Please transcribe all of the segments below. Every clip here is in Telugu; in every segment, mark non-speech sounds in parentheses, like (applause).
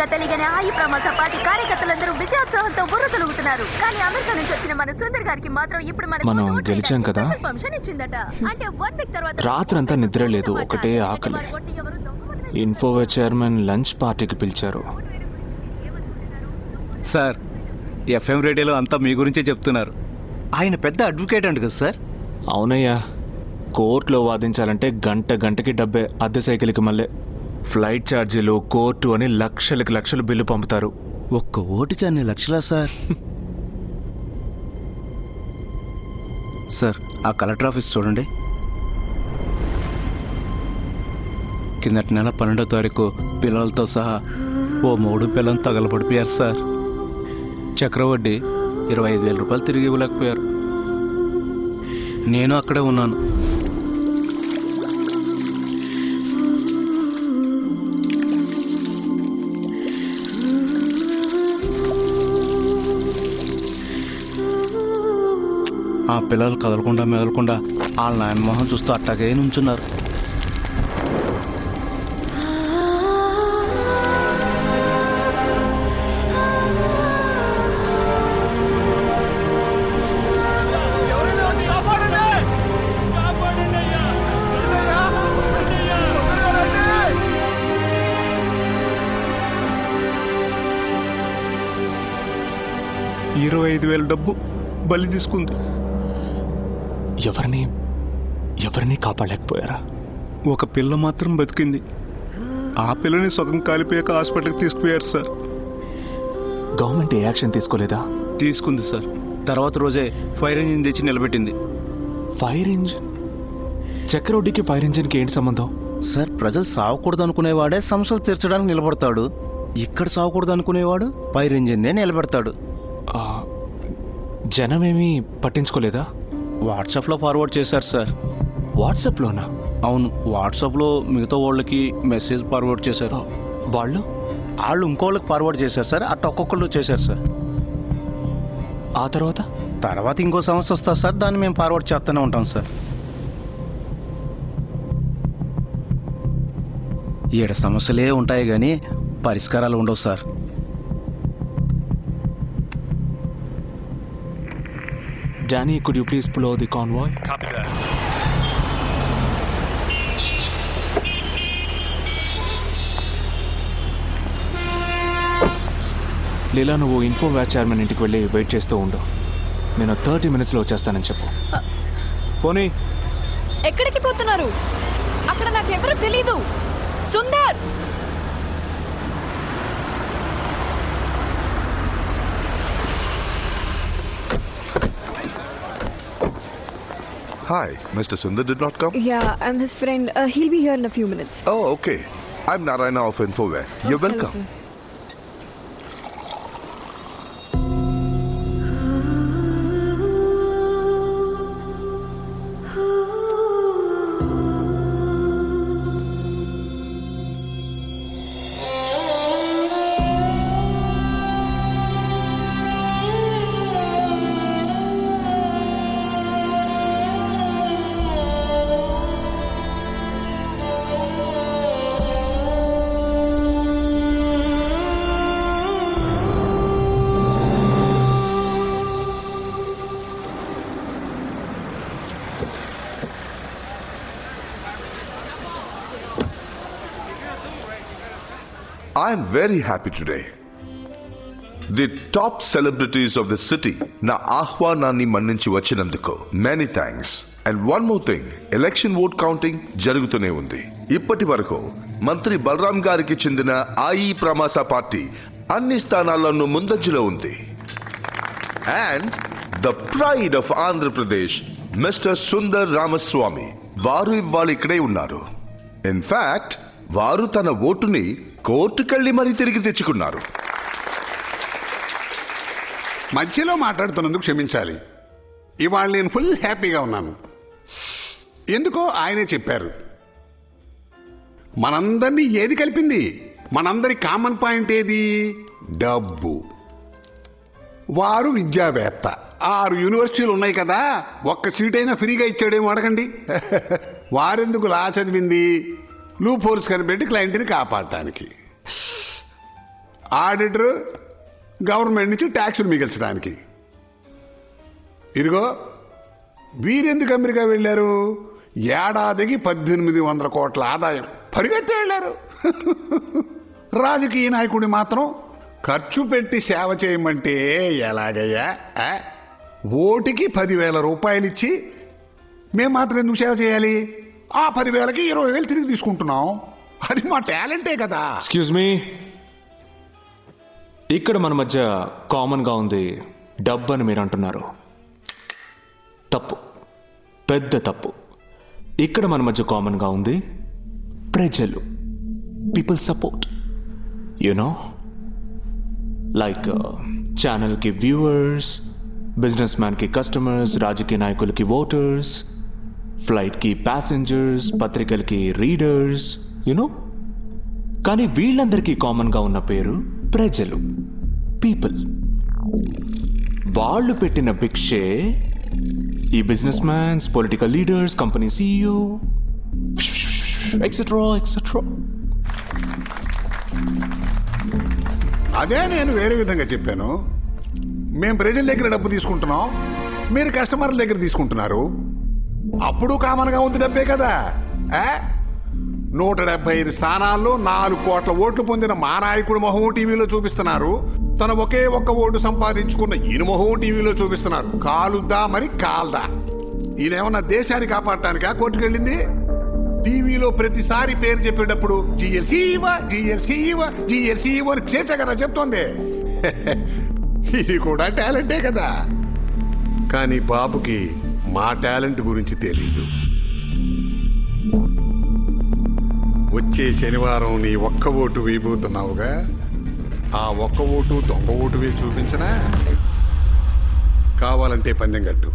ఏమిటగా తెలియని ఆయి ప్రమాస పార్టీ కార్యకర్తలందరూ విజయోత్సవంతో బుర్రతలుగుతున్నారు కానీ అమెరికా నుంచి వచ్చిన మన సుందర్ గారికి మాత్రం ఇప్పుడు మనం గెలిచాం కదా? ఇచ్చిందట. అంటే వన్ వీక్ తర్వాత రాత్రంతా నిద్ర లేదు, ఒకటే ఆకలి. ఇన్ఫోవే చైర్మన్ లంచ్ పార్టీకి పిలిచారు. సార్ ఎఫ్ఎం రేడియోలో అంతా మీ గురించే చెప్తున్నారు. ఆయన పెద్ద అడ్వకేట్ అంట కదా సార్. అవునయ్యా కోర్టులో వాదించాలంటే గంట గంటకి డబ్బే అద్దె సైకిల్కి మళ్ళీ. ఫ్లైట్ ఛార్జీలు కోర్టు అని లక్షలకి లక్షలు బిల్లు పంపుతారు. ఒక్క ఓటుకి అన్ని లక్షలా సార్? సార్ ఆ కలెక్టర్ ఆఫీస్ చూడండి. కిందటి నెల పన్నెండో తారీఖు పిల్లలతో సహా ఓ మూడు పిల్లలు తగలబడిపోయారు సార్. చక్రవడ్డీ ఇరవై ఐదు వేల రూపాయలు తిరిగి ఇవ్వలేకపోయారు. నేను అక్కడే ఉన్నాను. పిల్లలు కదలకుండా మెదలకుండా వాళ్ళ నాయన మొహం చూస్తూ అట్టాగే నుంచున్నారు. ఇరవై ఐదు వేల డబ్బు బలి తీసుకుంది. ఎవరిని ఎవరిని కాపాడలేకపోయారా? ఒక పిల్ల మాత్రం బతికింది. ఆ పిల్లని సగం కాలిపోయాక హాస్పిటల్కి తీసుకుపోయారు సార్. గవర్నమెంట్ ఏ యాక్షన్ తీసుకోలేదా? తీసుకుంది సార్. తర్వాత రోజే ఫైర్ ఇంజిన్ తెచ్చి నిలబెట్టింది. Fire engine? చక్రవడ్డీకి ఫైర్ ఇంజిన్కి ఏంటి సంబంధం? సార్ ప్రజలు సావకూడదు అనుకునేవాడే సమస్యలు తీర్చడానికి నిలబడతాడు. ఇక్కడ సావకూడదు అనుకునేవాడు ఫైర్ ఇంజిన్నే నిలబెడతాడు. ఆ, జనమేమీ పట్టించుకోలేదా? వాట్సాప్లో ఫార్వర్డ్ చేశారు సార్. వాట్సాప్లోనా? అవును వాట్సాప్లో మిగతా వాళ్ళకి మెసేజ్ ఫార్వర్డ్ చేశారు. వాళ్ళు? వాళ్ళు ఇంకోళ్ళకి ఫార్వర్డ్ చేశారు సార్ అట్ట ఒక్కొక్కళ్ళు చేశారు సార్. ఆ తర్వాత? తర్వాత ఇంకో సమస్య వస్తుంది సార్ దాన్ని మేము ఫార్వర్డ్ చేస్తూనే ఉంటాం సార్. ఈడ సమస్యలే ఉంటాయి కానీ పరిష్కారాలు ఉండవు sir. Danny could you please pull the convoy Leela నువ్వు ఇన్ఫో వ్యాచ్ చైర్మన్ ఇంటికి వెళ్ళి వెయిట్ చేస్తూ ఉండు. నేను థర్టీ మినిట్స్లో వచ్చేస్తానని చెప్పు. పోనీ. ఎక్కడికి పోతున్నారు? అక్కడ నాకెవరూ తెలీదు. Sundar! Hi, Mr. Sundar did not come? Yeah, I'm his friend. Uh, he'll be here in a few minutes. Oh, okay. I'm Narayana of Infoware. You're Hello, welcome. I am very happy today. The top celebrities of the city నా ఆహ్వానాన్ని మన్నించి వచ్చినందుకు many thanks and one more thing election vote counting జరుగుతూనే ఉంది. ఇప్పటి వరకు మంత్రి బలరాం గారికి చెందిన ఆయి ప్రమాస పార్టీ అన్ని స్థానాల్లోనూ ముందంజలో ఉంది. And the pride of Andhra Pradesh mister Sundar Ramaswamy వారు ఇవాళ ఇక్కడే ఉన్నారు. ఇన్ఫాక్ట్ వారు తన ఓటుని కోర్టుకెళ్ళి మరీ తిరిగి తెచ్చుకున్నారు. మధ్యలో మాట్లాడుతున్నందుకు క్షమించాలి. ఇవాళ నేను ఫుల్ హ్యాపీగా ఉన్నాను. ఎందుకో ఆయనే చెప్పారు. మనందరినీ ఏది కలిపింది? మనందరి కామన్ పాయింట్ ఏది? డబ్బు. వారు విద్యావేత్త. ఆరు యూనివర్సిటీలు ఉన్నాయి కదా ఒక్క సీట్ అయినా ఫ్రీగా ఇచ్చాడేమో అడగండి. (laughs) వారెందుకు లా చదివింది? లూ ఫోర్స్ కనిపెట్టి క్లయింట్ని కాపాడటానికి. ఆడిటర్ గవర్నమెంట్ నుంచి ట్యాక్సులు మిగిల్చడానికి ఇదిగో వీరెందుకు అమెరికా వెళ్ళారు? ఏడాదికి పద్దెనిమిది వందల కోట్ల ఆదాయం. పరిగెత్తి వెళ్ళారు. రాజకీయ నాయకుడి మాత్రం ఖర్చు పెట్టి సేవ చేయమంటే ఎలాగయ్యా? ఓటికి పదివేల రూపాయలు ఇచ్చి మేము మాత్రం ఎందుకు సేవ చేయాలి? ఆ పదివేలకి ఇరవై వేలు తిరిగి తీసుకుంటున్నాం అది మా టాలెంటే కదా. ఎక్స్క్యూజ్ మీ ఇక్కడ మన మధ్య కామన్గా ఉంది డబ్బు అని మీరు అంటున్నారు. తప్పు. పెద్ద తప్పు. ఇక్కడ మన మధ్య కామన్గా ఉంది ప్రజలు. People support you know like ఛానల్కి వ్యూవర్స్ బిజినెస్ మ్యాన్కి కస్టమర్స్ రాజకీయ నాయకులకి ఓటర్స్ ఫ్లైట్కి ప్యాసింజర్స్ పత్రికలకి రీడర్స్ యునో కానీ వీళ్ళందరికీ కామన్గా ఉన్న పేరు ప్రజలు పీపుల్ వాళ్ళు పెట్టిన భిక్షే ఈ business mans political leaders company CEO etcetera etcetera అదే నేను వేరే విధంగా చెప్పాను. మేము ప్రజల దగ్గర డబ్బు తీసుకుంటున్నాం మీరు కస్టమర్ల దగ్గర తీసుకుంటున్నారు. అప్పుడు కామన్గా ఉంది డబ్బే కదా. నూట డెబ్బై ఐదు స్థానాల్లో నాలుగు కోట్ల ఓట్లు పొందిన మా నాయకుడు మొహం టీవీలో చూపిస్తున్నారు. తన ఒకే ఒక్క ఓటు సంపాదించుకున్న ఇనుమొహం టీవీలో చూపిస్తున్నారు. కాలుద్దా మరి కాల్దా? ఈయనేమన్నా దేశాన్ని కాపాడటానికా కోర్టుకెళ్ళింది? టీవీలో ప్రతిసారి పేరు చెప్పేటప్పుడు జిఎల్సీవ జిఎల్సీవ జిఎల్సీవ అని చేర్చగల చెప్తోంది. (laughs) ఇది కూడా టాలెంటే కదా. కానీ బాబుకి మా టాలెంట్ గురించి తెలీదు. వచ్చే శనివారం నీ ఒక్క ఓటు వేయబోతున్నావుగా? ఆ ఒక్క ఓటు దొంగ ఓటు వేసి చూపించనా? కావాలంటే పందెం కట్టు.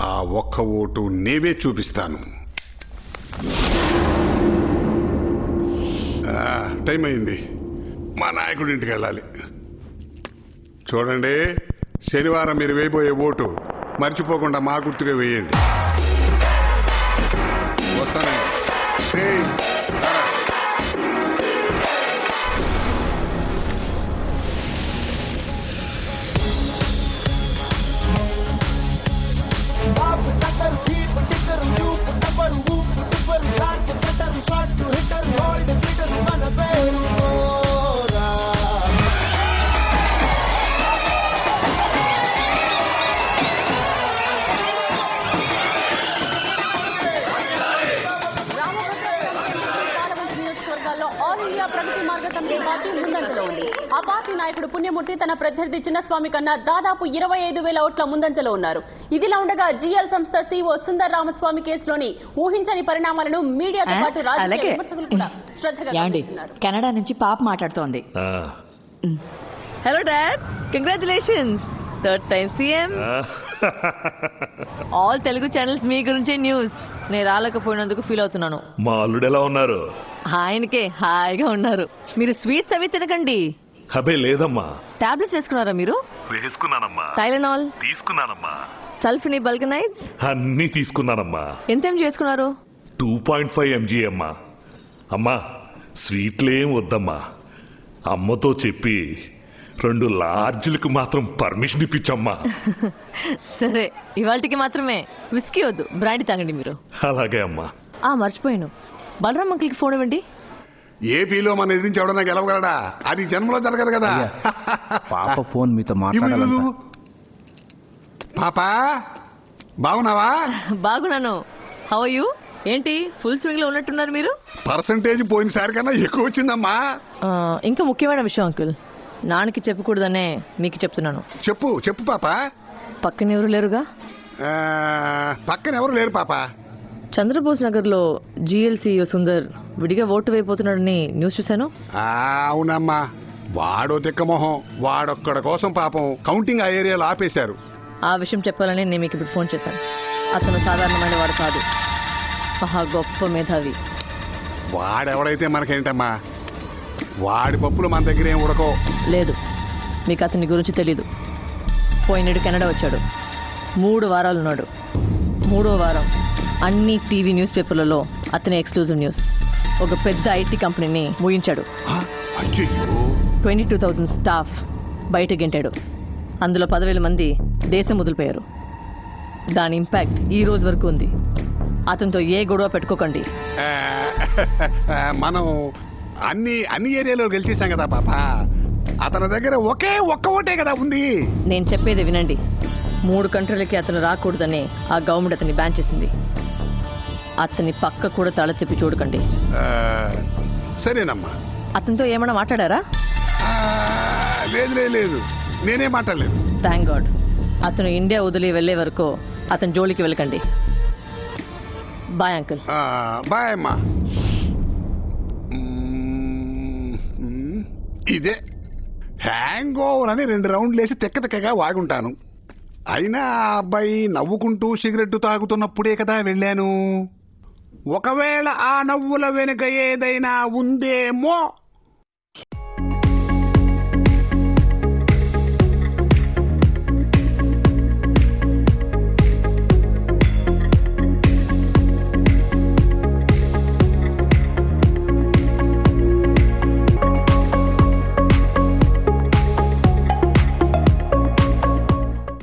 ఆ ఒక్క ఓటు నేవే చూపిస్తాను. టైం అయింది. మా నాయకుడి ఇంటికి వెళ్ళాలి. చూడండి శనివారం మీరు వేయబోయే ఓటు మర్చిపోకుండా మా గుర్తుగా వేయండి. పుణ్యమూర్తి తన ప్రత్యర్థి చిన్నస్వామి కన్నా దాదాపు ఇరవై ఐదు వేల ఓట్ల ముందంజలో ఉన్నారు. ఇదిలా ఉండగా జిఎల్ సంస్థ సీఓ సుందర్ రామస్వామి కేసులోని ఊహించని పరిణామాలను మీడియాతో పాటు రాజకీయ. విమర్శకులు కూడా శ్రద్ధగా కెనడా నుంచి పాప మాట్లాడుతోంది. Hello dad congratulations third time CM. All Telugu channels మీ గురించే న్యూస్ నేను రాలేకపోయినందుకు ఫీల్ అవుతున్నాను. మా అల్లుడు ఎలా ఉన్నారు? ఆయనకే హాయిగా ఉన్నారు. మీరు స్వీట్స్ అవి తినకండి. అబే లేదమ్మా. టాబ్లెట్స్ వేసుకున్నారా మీరు? వేసుకున్నానమ్మా. టైలనాల్ తీసుకున్నానమ్మా. సల్ఫిని బల్గనైడ్స్ అన్నీ తీసుకున్నానమ్మా. ఎంతేం చేసుకున్నారు? టూ పాయింట్ ఫైవ్ ఎంజీ అమ్మా. అమ్మా స్వీట్లేం వద్దమ్మా. అమ్మతో చెప్పి రెండు లార్జ్లకు మాత్రం పర్మిషన్ ఇప్పించమ్మా. (laughs) సరే ఇవాళకి మాత్రమే. విస్కీ వద్దు బ్రాండీ తాగండి మీరు. అలాగే అమ్మా. ఆ మర్చిపోయాను. బలరామ్ అంకిల్కి ఫోన్ ఇవ్వండి. ఏపీలో మన ఎదిరించి ఎవడన్నా గెలవగలడా? అది జన్మలో జరగదు కదా. పాప ఫోన్ మీతో ఇవ్వు. పాపా బాగున్నావా? బాగున్నాను. హౌ యూ ఏంటి? ఫుల్ స్వింగ్లో ఉన్నట్టున్నారు మీరు? పర్సంటేజ్ పోయినసారి కన్నా ఎక్కువ వచ్చిందమ్మా. ఆ, ఇంకా ముఖ్యమైన విషయం అంకుల్. నాన్నకి చెప్పకూడదనే మీకు చెప్తున్నాను. చెప్పు చెప్పు పాప. పక్కన ఎవరు లేరుగా? ఆ, పక్కన ఎవరు లేరు పాప? చంద్రబోస్ నగర్లో జిఎల్సీఓ సుందర్ విడిగా ఓటు వేయబోతున్నాడని న్యూస్ చూశాను. అవునమ్మా. వాడో తిక్కమొహం వాడొక్కడ కోసం పాపం కౌంటింగ్ ఆ ఏరియాలో ఆపేశారు. ఆ విషయం చెప్పాలని నేను మీకు ఇప్పుడు ఫోన్ చేశాను. అతను సాధారణమైన వాడు కాదు. మహా గొప్ప మేధావి. వాడెవడైతే మనకేంటమ్మా? వాడి పప్పులు మన దగ్గర ఏం ఉడకో. లేదు. మీకు అతని గురించి తెలీదు. పోయినాడు కెనడా వచ్చాడు. మూడు వారాలు ఉన్నాడు. మూడో వారం అన్ని టీవీ న్యూస్ పేపర్లలో అతని ఎక్స్క్లూజివ్ న్యూస్. ఒక పెద్ద ఐటీ కంపెనీని ముగించాడు. ట్వంటీ టూ థౌజండ్ స్టాఫ్ బయట గెంటాడు. అందులో పదివేల మంది దేశం వదిలిపోయారు. దాని ఇంపాక్ట్ ఈ రోజు వరకు ఉంది. అతనితో ఏ గొడవ పెట్టుకోకండి. మనం అన్ని అన్ని ఏరియాలో గెలిచేసాం కదా పాప. అతని దగ్గర ఒకే ఒక్క ఓటే కదా ఉంది. నేను చెప్పేది వినండి. మూడు కంట్రీలకి అతను రాకూడదని ఆ గవర్నమెంట్ అతన్ని బ్యాన్ చేసింది. అతని పక్క కూడా తల తిప్పి చూడకండి. సరేనమ్మా. అతనితో ఏమైనా మాట్లాడారా? లేదు లేదు లేదు. నేనే మాట్లాడలేదు. థ్యాంక్ గాడ్ అతను ఇండియా వదిలి వెళ్ళే వరకు అతని జోలికి వెళ్ళకండి. బాయ్ అంకుల్ బాయ్ అమ్మా. మ్మ్, మ్మ్, ఇదే. హ్యాంగ్ ఓవర్ అని రెండు రౌండ్లు వేసి తెక్క తెక్కగా వాగుంటాను అయినా అబ్బాయి నవ్వుకుంటూ సిగరెట్ తాగుతున్నప్పుడే కదా వెళ్ళాను. ఒకవేళ ఆ నవ్వుల వెనుక ఏదైనా ఉందేమో